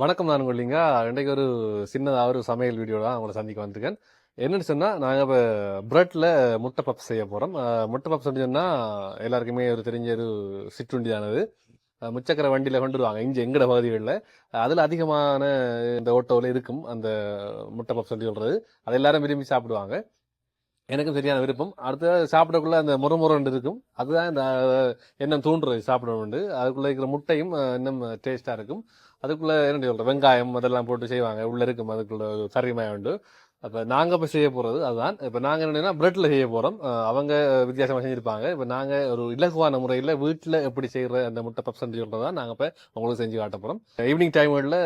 வணக்கம் நான் கொள்ளிங்க இன்றைக்கு ஒரு சின்னதாக ஒரு சமையல் வீடியோ தான் உங்களை சந்திக்க வந்திருக்கேன். என்னென்னு சொன்னால் நாங்கள் இப்போ ப்ரெட்டில் முட்டை பப்ஸ் செய்ய போகிறோம் முட்டை பப்ஸ் சொன்னால் எல்லாருக்குமே ஒரு தெரிஞ்ச ஒரு சிற்றுண்டியானது. முச்சக்கர வண்டியில் கொண்டு வருவாங்க. இங்கே எங்கட பகுதிகளில். அதில் அதிகமான இந்த ஓட்டோவில் இருக்கும் அந்த முட்டை பப்ஸ் சொல்லி சொல்கிறது அதை எல்லாரும் விரும்பி சாப்பிடுவாங்க. எனக்கும் சரியான விருப்பம். அடுத்த சாப்பிடக்குள்ள அந்த முறமுறண்டு இருக்கும். அதுதான் இந்த அஹ், எண்ணம் தூண்டுறது சாப்பிடணுண்டு அதுக்குள்ளே இருக்கிற முட்டையும் இன்னும் டேஸ்ட்டாக இருக்கும். அதுக்குள்ளே என்ன சொல்கிற வெங்காயம் அதெல்லாம் போட்டு செய்வாங்க. உள்ளே இருக்கும் அதுக்குள்ளே ஒரு கறிமயம் உண்டு. அப்போ நாங்கள் இப்போ செய்ய போகிறது அதுதான். இப்போ நாங்கள் என்னென்னா ப்ரெட்டில் செய்ய போகிறோம் அவங்க வித்தியாசமாக செஞ்சுருப்பாங்க. இப்போ நாங்கள் ஒரு இலகுவான முறையில் வீட்டில் எப்படி செய்கிற அந்த முட்டை பப்ஸ் சொல்றதா நாங்கள் இப்போ உங்களுக்கு செஞ்சு காட்ட போகிறோம் ஈவினிங் டைமில்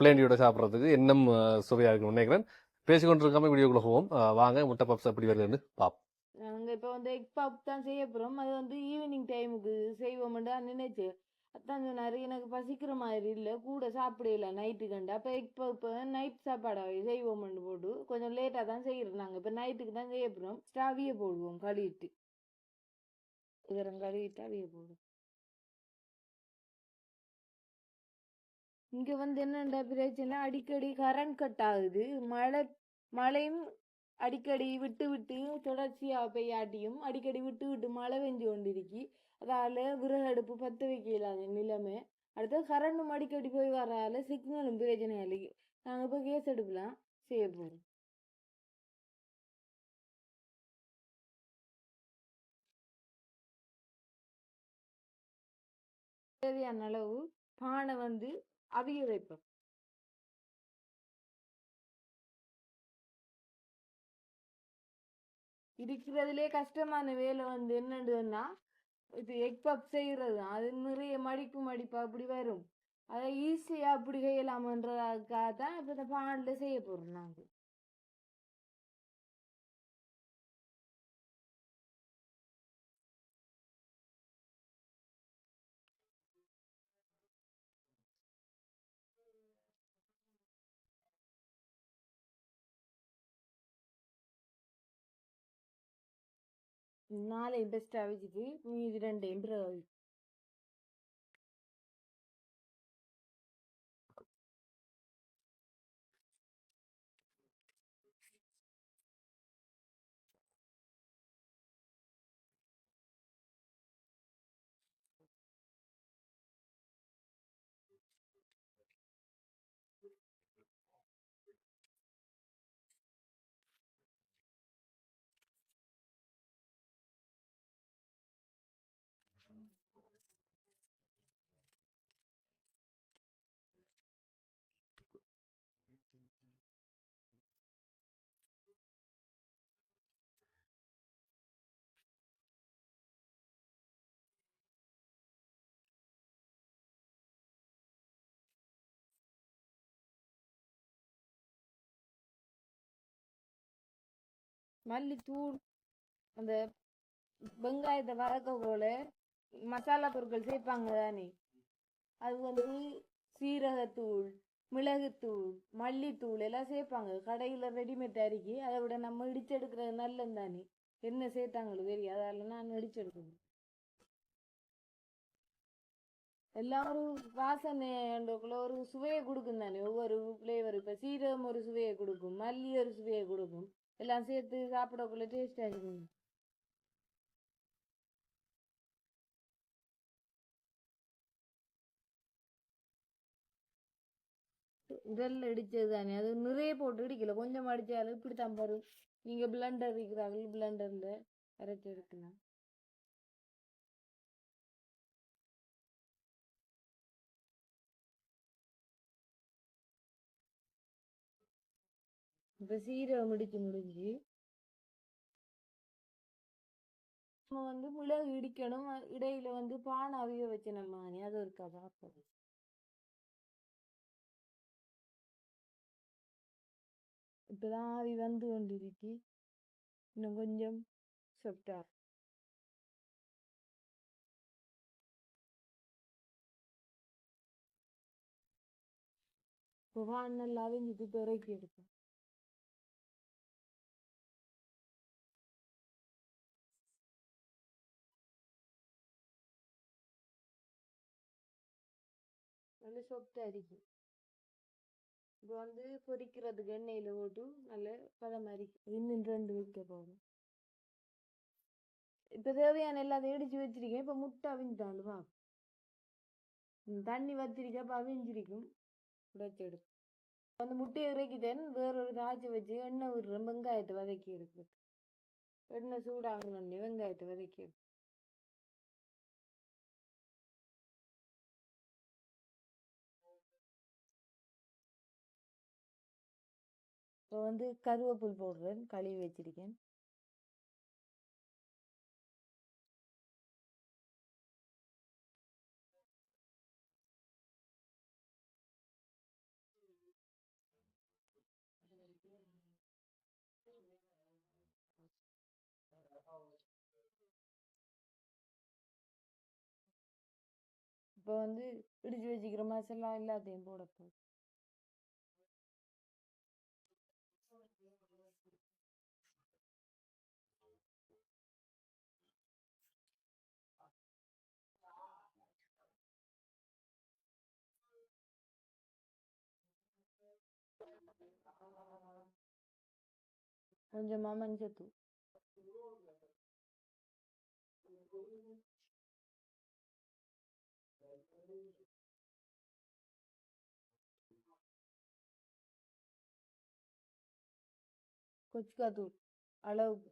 பிளேண்டியோட சாப்பிட்றதுக்கு இன்னும் சுவையாக இருக்கும்னு நினைக்கிறேன். பேசிக்கொண்டிருக்காம வீடியோக்குள்ள போவோம். வாங்க முட்டை பப்ஸ் எப்படி வருதுன்னு பாப்போம். நாங்கள் இப்போ வந்து எக் பாப் தான் செய்ய போகிறோம் அது வந்து ஈவினிங் டைமுக்கு செய்வோம்னு தான் நினைச்சு அதான் சொன்னார் எனக்கு பசிக்கிற மாதிரி இல்லை. கூட சாப்பிடல நைட்டு கண்டு. அப்போ இப்போ இப்போ நைட் சாப்பாடாக செய்வோம்னு போட்டு கொஞ்சம் லேட்டாக தான் செய்கிறோம் நாங்கள் இப்போ நைட்டுக்கு தான் செய்ய போகிறோம் ஸ்டாவியை போடுவோம் கழுவிட்டு. இதரம் கழுவிட்டு அவிய போடுவோம். இங்கே வந்து என்னென்ன பிரச்சனை? அடிக்கடி கரண்ட் கட் ஆகுது. மழை மழையும் அடிக்கடி விட்டு விட்டு தொடர்ச்சியாக பெய்யாட்டியும் அடிக்கடி விட்டு விட்டு மழை பெஞ்சு கொண்டிருக்கி அதால் விறகடுப்பு பற்ற வைக்கலாம் அந்த நிலைமை. அடுத்து கரண்டும் அடிக்கடி போய் வரால சிக்னலும் பிரச்சனை இல்லை. நாங்கள் இப்போ கேஸ் அடுப்புலாம் செய்ய போகிறோம் தேவையான அளவு பானை வந்து அவிய வைப்போம். இருக்கிறதுலே கஷ்டமான வேலை வந்து என்னன்றதுன்னா இது எக் பப் செய்கிறது அது நிறைய மடிப்பு மடிப்பு அப்படி வரும். அதை ஈஸியாக அப்படி செய்யலாமன்றதுக்காக தான் இப்போ இந்த பானில் செய்ய போகிறோம் நாங்கள் நாளையும் பெஸ்ட்டாக வச்சுட்டு மீதி ரெண்டையும் பிறகு மல்லித்தூள் அந்த வெங்காயத்தை வதக்க போல மசாலா பொருட்கள் சேர்ப்பாங்க தானே? அது வந்து சீரகத்தூள் மிளகுத்தூள் மல்லித்தூள் எல்லாம் சேர்ப்பாங்க. கடையில் ரெடிமேட் அரிக்கி. அதை விட நம்ம இடிச்செடுக்கிறது நல்லது தானே? என்ன சேர்த்தாங்களோ தெரியும் அதால நான் இடிச்செடுக்கணும். எல்லாம் ஒரு வாசனைக்குள்ள ஒரு சுவையை கொடுக்கும் தானே? ஒவ்வொரு ஃப்ளேவர் இப்போ சீரகம் ஒரு சுவையை கொடுக்கும். மல்லி ஒரு சுவையை கொடுக்கும். எல்லாம் சேர்த்து சாப்பிடக்குள்ள டேஸ்டாக இருக்கும். இதெல்லாம் இடிச்சது தானே அது நிறைய போட்டு இடிக்கல. கொஞ்சம் அடிச்சாலும் இப்படி தான் பாரு நீங்கள் பிளண்டர் இருக்கிறார்கள் பிளண்டரில் அரைச்சி எடுக்கலாம். இப்போ சீரகம் இடிச்சு முடிஞ்சு. நம்ம வந்து மிளகு இடிக்கணும். இடையில வந்து பானை அவிய வச்சு நம்ம அது இருக்கா பார்ப்போம் இப்பதான் ஆவி வந்து கொண்டிருக்கு. இன்னும் கொஞ்சம் சொப்டா இப்போ நல்லா அவிஞ்சிட்டு பிறக்கி இறக்கி எடுப்போம். நல்ல சொப்டா இருக்கு இப்போ வந்து பொரிக்கிறதுக்கு எண்ணெயில் போட்டு நல்ல பதம் அரிக்கும் இன்னும் ரெண்டு வைக்க போகும் இப்போ தேவையான எல்லாத்தையும் இடிச்சு வச்சிருக்கேன். இப்போ முட்டை அவிஞ்சிட்டாலுமா தண்ணி வத்திருக்க அப்போ அவிஞ்சிருக்கும். உடைச்செடுக்கும் அந்த முட்டையை இறக்கிட்டேன். வேற ஒரு காய்ச்சி வச்சு எண்ணெய் விடுறேன் வெங்காயத்தை வதக்கி எடுக்கு எண்ணெய் சூடாகணும்னு வெங்காயத்தை வதக்கி எடுக்கும் இப்போ வந்து கருவேப்பில் போடுறேன் கழுவி வச்சிருக்கேன். இப்போ வந்து இடிச்சு வச்சுக்கிற மசாலா எல்லாத்தையும் போட కొంచెం మామని చెప్పు कुछ का दूर अलग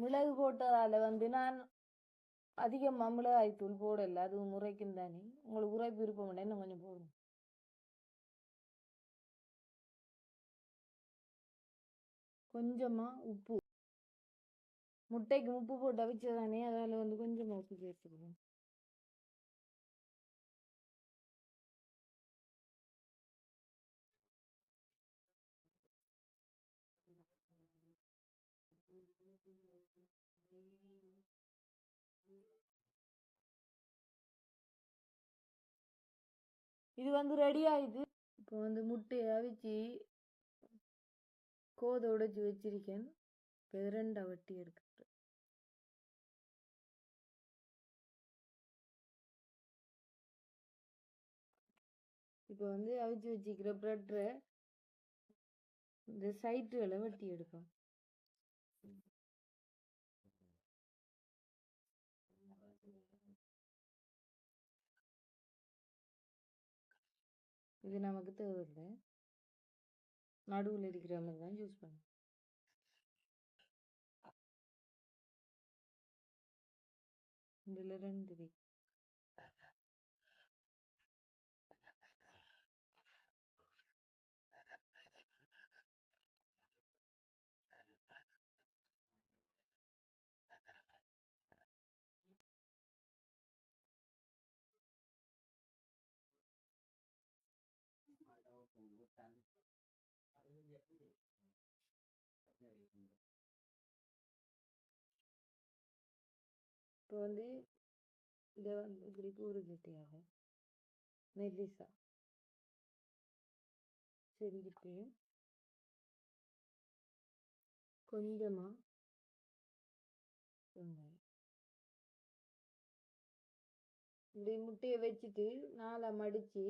மிளகு போட்டதால வந்து நான் அதிகமாக மிளகாய் தூள் போடல. அது முறைக்கும் தானே. உங்களுக்கு உரைப்பு விருப்பம் இன்னும் கொஞ்சம் போடுங்க. கொஞ்சமா உப்பு. முட்டைக்கு உப்பு போட்டு அவிச்சதானே அதால வந்து கொஞ்சமா உப்பு சேர்த்துக்கணும். இது வந்து ரெடி ஆயிடுது இப்போ வந்து முட்டையை அவிச்சு கோதை உடைச்சி வச்சிருக்கேன். இப்போ ரெண்டா வட்டி இருக்கு. இப்போ வந்து அவிச்சு வச்சுக்கிற ப்ரெட்டை இந்த சைட்டுகளை வெட்டி எடுக்கும் இது நமக்கு தேவையில்லை. நடுவில் இருக்கிற மாதிரி தான் யூஸ் பண்ணும் இதில் ரெண்டு வீக் இப்போ வந்து இதை வந்து இப்படி கூறு கட்டியாகும் மெல்லிசா செஞ்சுட்டு கொஞ்சமா வெங்காயம். இப்படி முட்டையை வச்சுட்டு நாலா மடிச்சு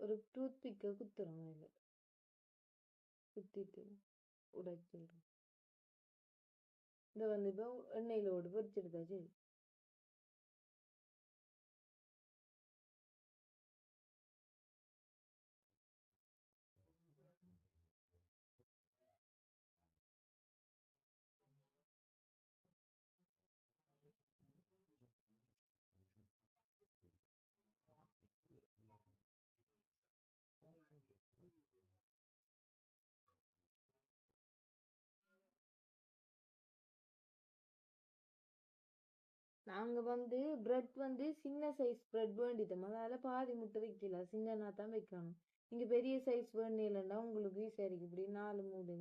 ஒரு டூத் பிக்கை குத்துறோம் அதில் குத்திட்டு உடைச்சிடுறோம் இந்த வந்து இப்போ எண்ணெயில் ஓடு பொரிச்செடுத்தாச்சு நாங்க வந்து பிரெட் வந்து சின்ன சைஸ் பிரெட் வேண்டிட்டோம் அதால பாதி முட்டை வைக்கல. சின்னனா தான் வைக்கணும். நீங்க பெரிய சைஸ் வேண்டியலன்னா உங்களுக்கு ஈஸியா இப்படி நாலு மூடு.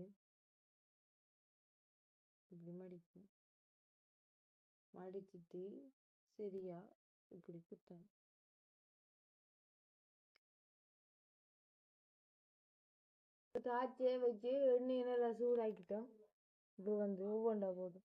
இப்படி மடிக்கும். மடிச்சிட்டு சரியா இப்படி குத்தணும். தாச்சியை வச்சு எண்ணெய் நல்லா சூடாக்கிட்டோம். இப்போ வந்து ஒவ்வொண்டா போட்டு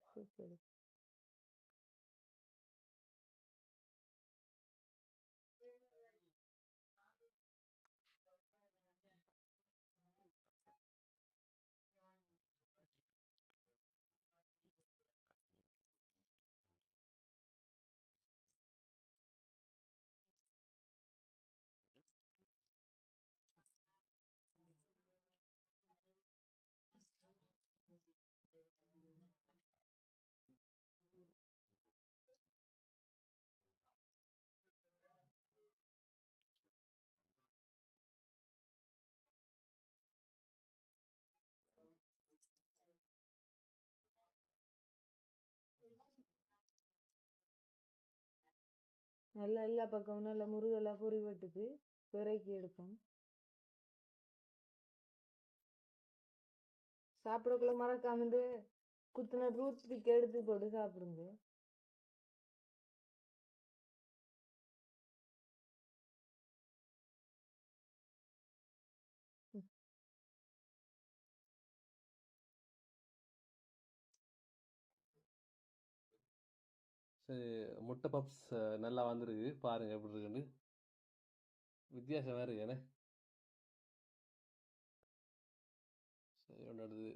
நல்லா எல்லா பக்கமும் நல்லா முருகெல்லாம் பொறி வெட்டுது. பிறக்கி எடுப்போம். சாப்பிடக்குள்ள மறக்காம இந்த குத்துன ரூட் எடுத்து போட்டு சாப்பிடுங்க. சரி முட்டை பப்ஸ் நல்லா வந்திருக்கு. பாருங்க எப்படி இருக்குன்னு. வித்தியாசம் வேறு என்ன? சரி ஒன்று எடுத்து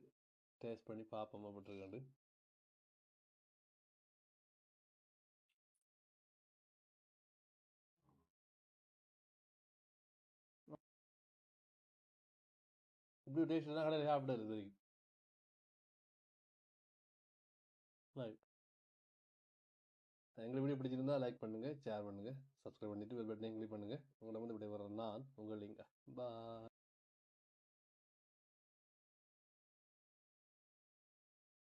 டேஸ்ட் பண்ணி பார்ப்போம் அப்படி இருக்காண்டு இப்படி டேஸ்ட் தான் கடையில் சாப்பிட்டு இது வரைக்கும் ரைட் எங்களை வீடியோ பிடிச்சிருந்தா லைக் பண்ணுங்க ஷேர் பண்ணுங்க சப்ஸ்கிரைப் பண்ணிட்டு பெல் பட்டனை கிளிக் பண்ணுங்க. உங்களை வந்து இப்படி வர நான் உங்கள் லிங்க பாய்